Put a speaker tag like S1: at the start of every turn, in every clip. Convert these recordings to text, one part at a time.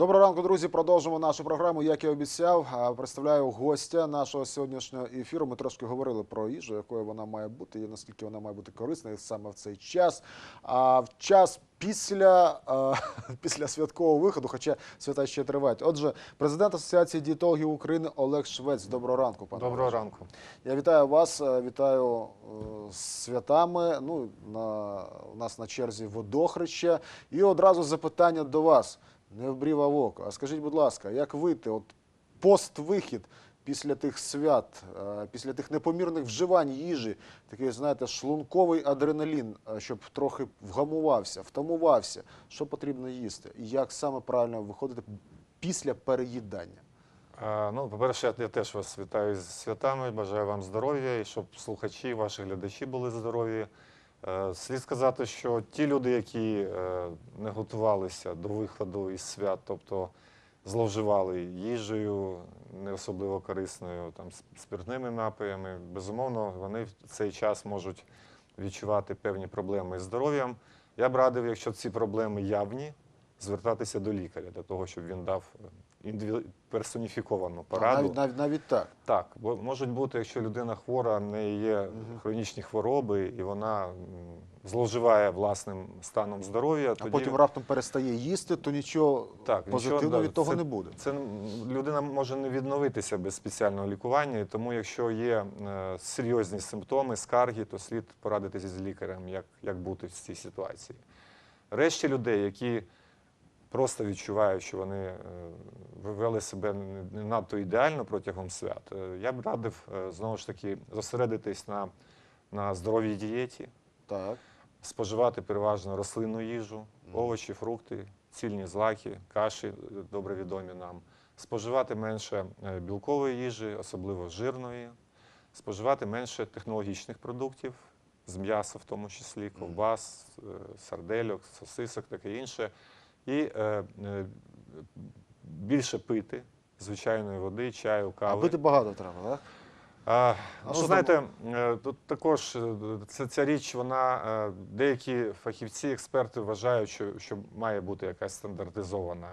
S1: Доброго ранку, друзі. Продовжимо нашу програму. Як і обіцяв, представляю гостя нашого сьогоднішнього ефіру. Ми трошки говорили про їжу, якою вона має бути, і наскільки вона має бути корисною саме в цей час. А в час після, після святкового виходу, хоча свята ще тривають. Отже, президент Асоціації дієтологів України Олег Швець. Доброго ранку, пане.
S2: Доброго ранку.
S1: Я вітаю вас, е, вітаю е, святами. Ну, на, у нас на черзі водохреща. І одразу запитання до вас. Не в брів, а в око. А скажіть, будь ласка, як вийти, от пост-вихід після тих свят, е, після тих непомірних вживань їжі, такий, знаєте, шлунковий адреналін, е, щоб трохи вгамувався, втамувався, що потрібно їсти? І як саме правильно виходити після переїдання?
S2: Ну, по-перше, я теж вас вітаю з святами, бажаю вам здоров'я і щоб слухачі, ваші глядачі були здорові. Е, слід сказати, що ті люди, які е, не готувалися до виходу із свят, тобто зловживали їжею, не особливо корисною, там, спиртними напоями, безумовно, вони в цей час можуть відчувати певні проблеми із здоров'ям. Я б радив, якщо ці проблеми явні, звертатися до лікаря для того, щоб він дав індиві- персоніфіковану пораду.
S1: Навіть, навіть, навіть так.
S2: Так, бо можуть бути, якщо людина хвора, в неї є хронічні хвороби, і вона зловживає власним станом здоров'я,
S1: А потім раптом перестає їсти, то нічого
S2: Так,
S1: позитивного
S2: нічого,
S1: від того
S2: це-
S1: не буде.
S2: Це людина може не відновитися без спеціального лікування, і тому, якщо є е, серйозні симптоми, скарги, то слід порадитися з лікарем, як, як бути в цій ситуації. Решті людей, які просто відчувають, що вони е, вели себе не- надто ідеально протягом свят, е, я б радив е, знову ж таки зосередитись на, на здоровій дієті,
S1: Так.
S2: споживати переважно рослинну їжу, овочі, фрукти, цільні злаки, каші добре відомі нам, споживати менше білкової їжі, особливо жирної, споживати менше технологічних продуктів, з м'яса в тому числі, ковбас, сардельок, сосисок, таке інше. І е, е, більше пити звичайної води, чаю,
S1: А пити багато треба, так?
S2: А, ну,
S1: що
S2: знаєте, е, тут також е, ця, ця річ, вона е, деякі фахівці, експерти вважають, що, що має бути якась стандартизована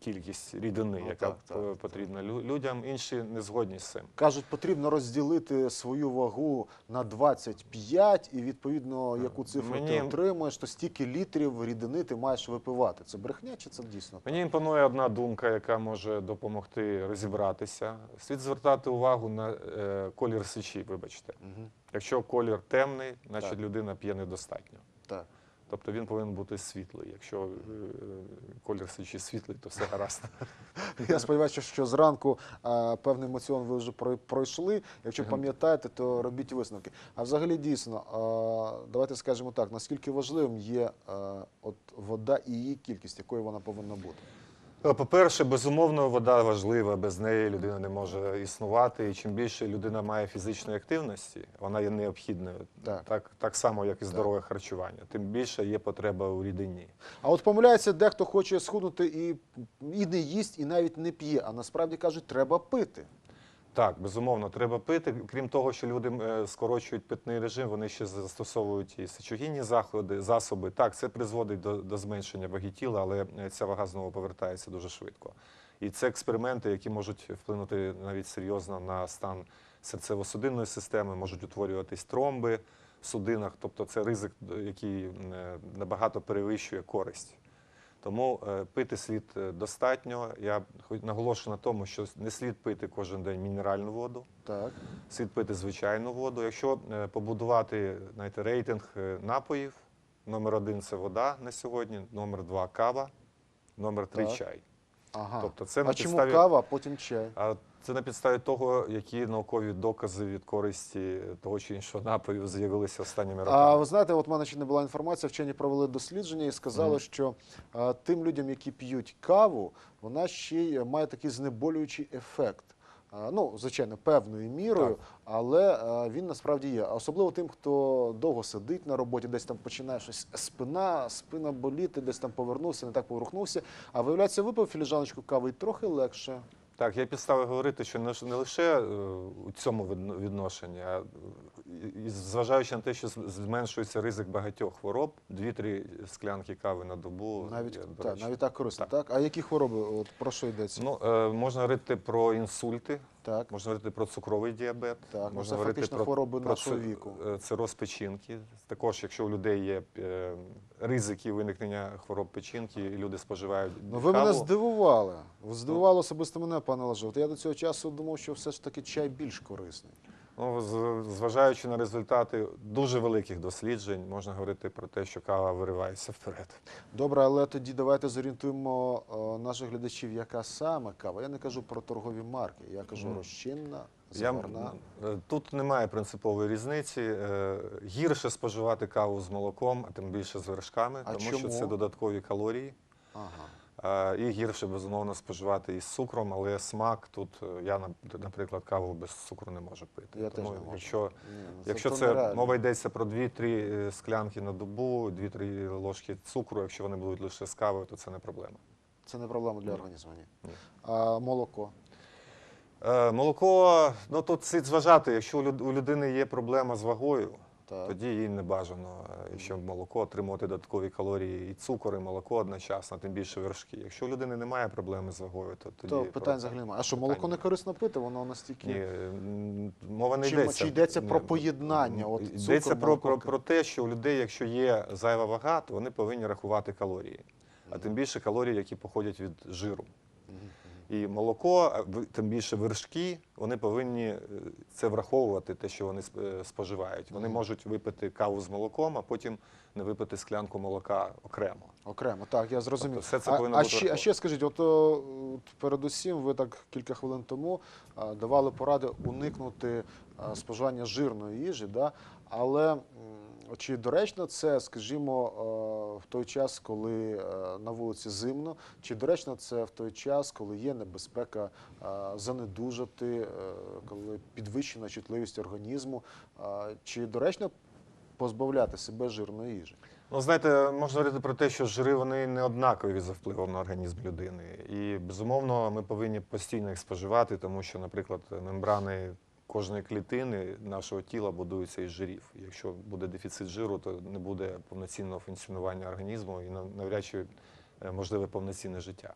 S2: кількість рідини,
S1: Ну,
S2: яка
S1: так, так,
S2: по-
S1: так.
S2: потрібна лю- людям. Інші не згодні з цим.
S1: Кажуть, потрібно розділити свою вагу на 25 і відповідно, яку цифру ти отримуєш, то стільки літрів рідини ти маєш випивати. Це брехня чи це дійсно? так?
S2: Мені імпонує одна думка, яка може допомогти розібратися. Слід звертати увагу на е, колір сечі, вибачте.
S1: Мгм.
S2: Якщо колір темний, значить
S1: Так.
S2: людина п'є недостатньо.
S1: Так.
S2: Тобто він повинен бути світлий. Якщо е, колір сечі світлий, то все гаразд.
S1: Я сподіваюся, що зранку а, певний емоціон ви вже прой- пройшли. Якщо пам'ятаєте, то робіть висновки. А взагалі дійсно, а, давайте скажемо так: наскільки важливим є а, от вода і її кількість, якою вона повинна бути?
S2: Е, По-перше, безумовно, вода важлива. Без неї людина не може існувати. І чим більше людина має фізичної активності, вона є необхідною.
S1: Так.
S2: Так, так само, як і здорове харчування. Тим більше є потреба у рідині.
S1: А от помиляється, дехто хоче схуднути і, і не їсть, і навіть не п'є. А насправді кажуть, треба пити.
S2: Так, безумовно, треба пити. Крім того, що люди е, скорочують питний режим, вони ще застосовують і сечогінні заходи, засоби. Так, це призводить до, до зменшення ваги тіла, але е, ця вага знову повертається дуже швидко. І це експерименти, які можуть вплинути навіть серйозно на стан серцево-судинної системи, можуть утворюватись тромби в судинах, тобто це ризик, який е, набагато перевищує користь. Тому е, пити слід е, достатньо. Я хоч наголошую на тому, що не слід пити кожен день мінеральну воду,
S1: Так.
S2: слід пити звичайну воду. Якщо е, побудувати знаєте, рейтинг напоїв, номер один це вода на сьогодні, номер два кава, номер три чай.
S1: Ага.
S2: Тобто це
S1: а
S2: на
S1: чому
S2: підставі-
S1: кава, а потім чай?
S2: А це на підставі того, які наукові докази від користі того чи іншого напою з'явилися останніми роками.
S1: А ви знаєте, от в мене ще не була інформація. Вчені провели дослідження і сказали,
S2: Мгм.
S1: що а, тим людям, які п'ють каву, вона ще й має такий знеболюючий ефект. А, ну, звичайно, певною мірою,
S2: Так.
S1: але а, він насправді є. А Особливо тим, хто довго сидить на роботі, десь там починає щось спина, спина боліти, десь там повернувся, не так поворухнувся. А виявляється, випив філіжаночку кави і трохи легше.
S2: Так, є підстави говорити, що не, лише е, у цьому відно- відношенні, а зважаючи на те, що зменшується ризик багатьох хвороб, 2-3 склянки кави на добу.
S1: Навіть,
S2: є
S1: так, навіть так корисно, так. А які хвороби? От про що йдеться?
S2: Ну, е, можна говорити про інсульти,
S1: так.
S2: можна говорити про цукровий діабет,
S1: Так, ну,
S2: можна
S1: це фактично хвороби нашого
S2: ци-
S1: віку.
S2: е, цироз печінки. Також, якщо у людей є е, ризики виникнення хвороб печінки, і люди споживають
S1: Ну, ви мене здивували. Ви здивували особисто мене, пане Олеже. Я до цього часу думав, що все ж таки чай більш корисний.
S2: Ну, зважаючи на результати дуже великих досліджень, можна говорити про те, що кава виривається вперед.
S1: Добре, але тоді давайте зорієнтуємо е, наших глядачів, яка саме кава. Я не кажу про торгові марки, я кажу
S2: Мгм.
S1: розчинна,
S2: Я,
S1: заварна.
S2: е, тут немає принципової різниці. Е, Гірше споживати каву з молоком, а тим більше з вершками,
S1: А
S2: тому що це додаткові калорії.
S1: Ага.
S2: І гірше, безумовно, споживати із цукром, але смак тут е, я, нап- наприклад, каву без цукру не можу пити.
S1: Я
S2: Тому
S1: теж не
S2: якщо,
S1: ну,
S2: якщо
S1: то
S2: це мова йдеться про 2-3 е, склянки на добу, 2-3 ложки цукру, якщо вони будуть лише з кавою, то це не проблема.
S1: Це не проблема для організму. Ні.
S2: Ні.
S1: А молоко.
S2: Е, Молоко, ну тут слід зважати, якщо у людини є проблема з вагою,
S1: Так.
S2: тоді їй не бажано, е, якщо молоко отримувати додаткові калорії і цукор, і молоко одночасно, тим більше вершки. Якщо у людини немає проблеми з вагою, то тоді
S1: То питань взагалі немає. А що, молоко не корисно пити, воно настільки.
S2: Ні, мова не
S1: Чи-
S2: йдеться.
S1: чи йдеться про поєднання, от
S2: йдеться
S1: цукор,
S2: про,
S1: молоко,
S2: про, про те, що у людей, якщо є зайва вага, то вони повинні рахувати калорії. А тим більше калорії, які походять від жиру. І молоко, а тим більше вершки, вони повинні е, це враховувати, те, що вони е, споживають. Вони можуть випити каву з молоком, а потім не випити склянку молока окремо.
S1: Окремо, так, я зрозумів.
S2: Тобто все це
S1: а,
S2: повинно
S1: а,
S2: бути
S1: ще, а ще скажіть, от, от передусім, ви так кілька хвилин тому а, давали поради уникнути а, споживання жирної їжі, да? але чи доречно це, скажімо, в той час, коли е, на вулиці зимно, чи доречно це в той час, коли є небезпека е, занедужати, е, коли підвищена чутливість організму, чи доречно позбавляти себе жирної їжі?
S2: Ну, знаєте, можна говорити про те, що жири вони не однакові за впливом на організм людини. І безумовно, ми повинні постійно їх споживати, тому що, наприклад, мембрани кожної клітини нашого тіла будуються із жирів. Якщо буде дефіцит жиру, то не буде повноцінного функціонування організму і навряд чи е, можливе повноцінне життя. Е,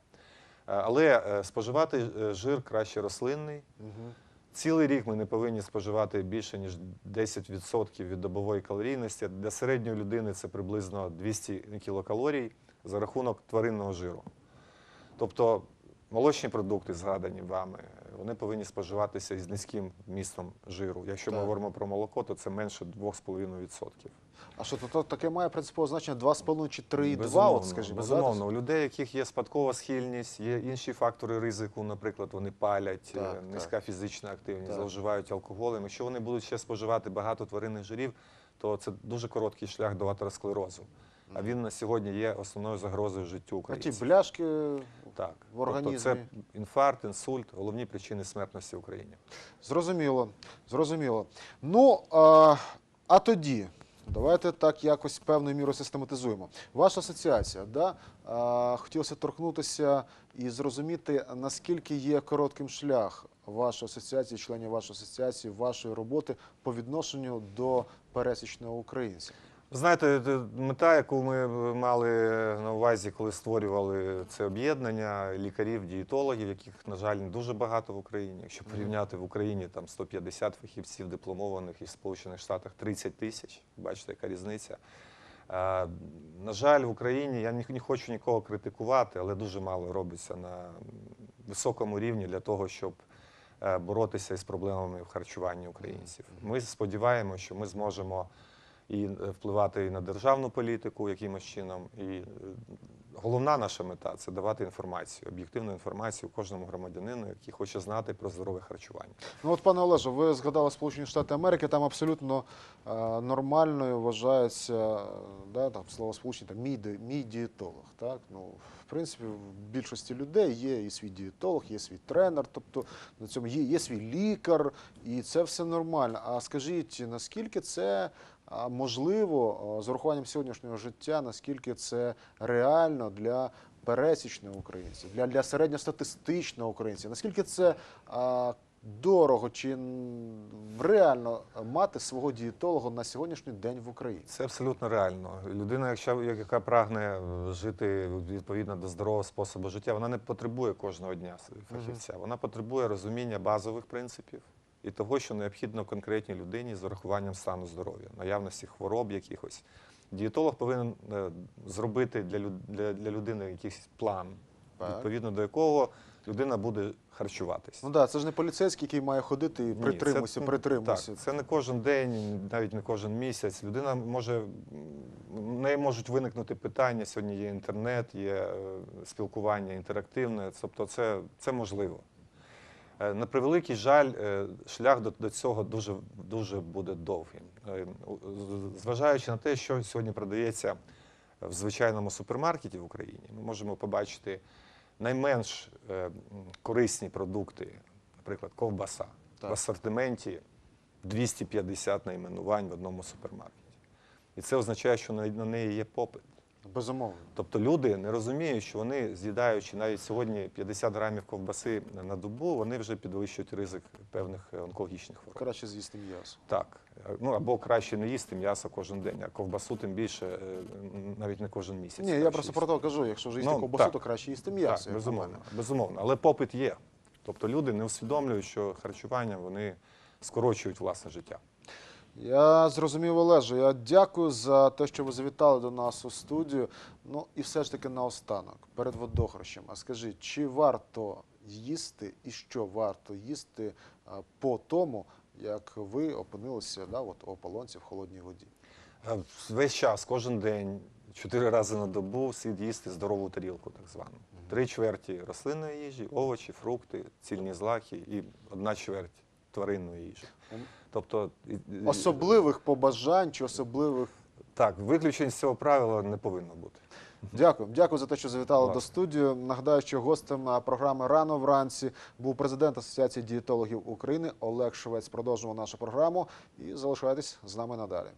S2: Але е, споживати жир краще рослинний.
S1: Угу.
S2: Цілий рік ми не повинні споживати більше ніж 10% від добової калорійності. Для середньої людини це приблизно 200 кілокалорій за рахунок тваринного жиру. Тобто молочні продукти, згадані вами, вони повинні споживатися із низьким вмістом жиру. Якщо ми говоримо про молоко, то це менше 2,5%.
S1: А що то, таке має принципове значення 2,5 чи 3,2,
S2: Безумовно,
S1: от, скажімо,
S2: безумовно. У людей, яких є спадкова схильність, є інші фактори ризику, наприклад, вони палять, е,
S1: Так,
S2: низька фізична активність,
S1: Так.
S2: зловживають алкоголем. Якщо вони будуть ще споживати багато тваринних жирів, то це дуже короткий шлях до атеросклерозу. А він на сьогодні є основною загрозою життю
S1: Да? Ті бляшки
S2: Так,
S1: в організмі.
S2: Тобто це інфаркт, інсульт, головні причини смертності в Україні.
S1: Зрозуміло, зрозуміло. Ну, а, а тоді, давайте так якось певною мірою систематизуємо. Ваша асоціація, да, а, хотілося торкнутися і зрозуміти, наскільки є коротким шлях вашої асоціації, членів вашої асоціації, вашої роботи по відношенню до пересічного українця.
S2: Знаєте, мета, яку ми мали на увазі, коли створювали це об'єднання лікарів, дієтологів, яких, на жаль, не дуже багато в Україні. Якщо порівняти в Україні там 150 фахівців дипломованих і в Сполучених Штатах 30 тисяч, бачите, яка різниця. Е, На жаль, в Україні я не хочу нікого критикувати, але дуже мало робиться на високому рівні для того, щоб е, боротися із проблемами в харчуванні українців. Ми сподіваємося, що ми зможемо і е, впливати і на державну політику якимось чином. І е, головна наша мета це давати інформацію, об'єктивну інформацію кожному громадянину, який хоче знати про здорове харчування.
S1: Ну от, пане Олеже, ви згадали Сполучені Штати Америки, там абсолютно е, нормальною вважається да, там, слово сполучені, там, мій, мій дієтолог. Так? Ну, в принципі, в більшості людей є і свій дієтолог, є свій тренер, тобто на цьому є, є свій лікар, і це все нормально. А скажіть, наскільки це можливо з урахуванням сьогоднішнього життя, наскільки це реально для пересічного українця, для, для середньостатистичного українця, наскільки це а, дорого чи реально мати свого дієтолога на сьогоднішній день в Україні?
S2: Це абсолютно реально. Людина, якщо яка прагне е, жити відповідно до здорового способу життя, вона не потребує кожного дня фахівця. Вона потребує розуміння базових принципів і того, що необхідно конкретній людині з урахуванням стану здоров'я, наявності хвороб якихось. Дієтолог повинен е, зробити для, люд- для, для людини якийсь план, відповідно до якого людина буде харчуватись.
S1: Ну так, да, це ж не поліцейський, який має ходити і притримуйся,
S2: це,
S1: притримуйся.
S2: Так, це не кожен день, навіть не кожен місяць. Людина може неї можуть виникнути питання. Сьогодні є інтернет, є е, спілкування інтерактивне. Тобто, це, це можливо. Е, На превеликий жаль, е, шлях до, до цього дуже, дуже буде довгим. Е, Зважаючи на те, що сьогодні продається в звичайному супермаркеті в Україні, ми можемо побачити найменш корисні продукти, наприклад, ковбаса
S1: Так.
S2: в асортименті 250 найменувань в одному супермаркеті. І це означає, що на неї є попит.
S1: Безумовно.
S2: Тобто люди не розуміють, що вони, з'їдаючи навіть сьогодні 50 грамів ковбаси на добу, вони вже підвищують ризик певних е, онкологічних хвороб.
S1: Краще з'їсти м'ясо.
S2: Так. Ну або краще не їсти м'ясо кожен день, а ковбасу тим більше е, навіть не кожен місяць.
S1: Ні, я просто
S2: їсти.
S1: про те кажу, якщо вже їсти
S2: Ну,
S1: ковбасу,
S2: так.
S1: то краще їсти м'ясо.
S2: Так, безумовно, безумовно. Але попит є. Тобто люди не усвідомлюють, що харчування вони скорочують власне життя.
S1: Я зрозумів, Олеже. Я дякую за те, що ви завітали до нас у студію. Ну і все ж таки наостанок, перед водохрещем. А скажіть, чи варто їсти і що варто їсти по тому, як ви опинилися да, от, у ополонці в холодній воді?
S2: Е, Весь час, кожен день, чотири рази на добу слід їсти здорову тарілку, так звану. Три чверті рослинної їжі, овочі, фрукти, цільні злаки і одна чверть тваринної їжі. Тобто
S1: Особливих побажань чи особливих.
S2: так, виключень з цього правила не повинно бути.
S1: Дякую. Дякую за те, що завітали до студії. Нагадаю, що гостем програми Рано вранці був президент Асоціації дієтологів України Олег Швець. Продовжуємо нашу програму і залишайтесь з нами надалі.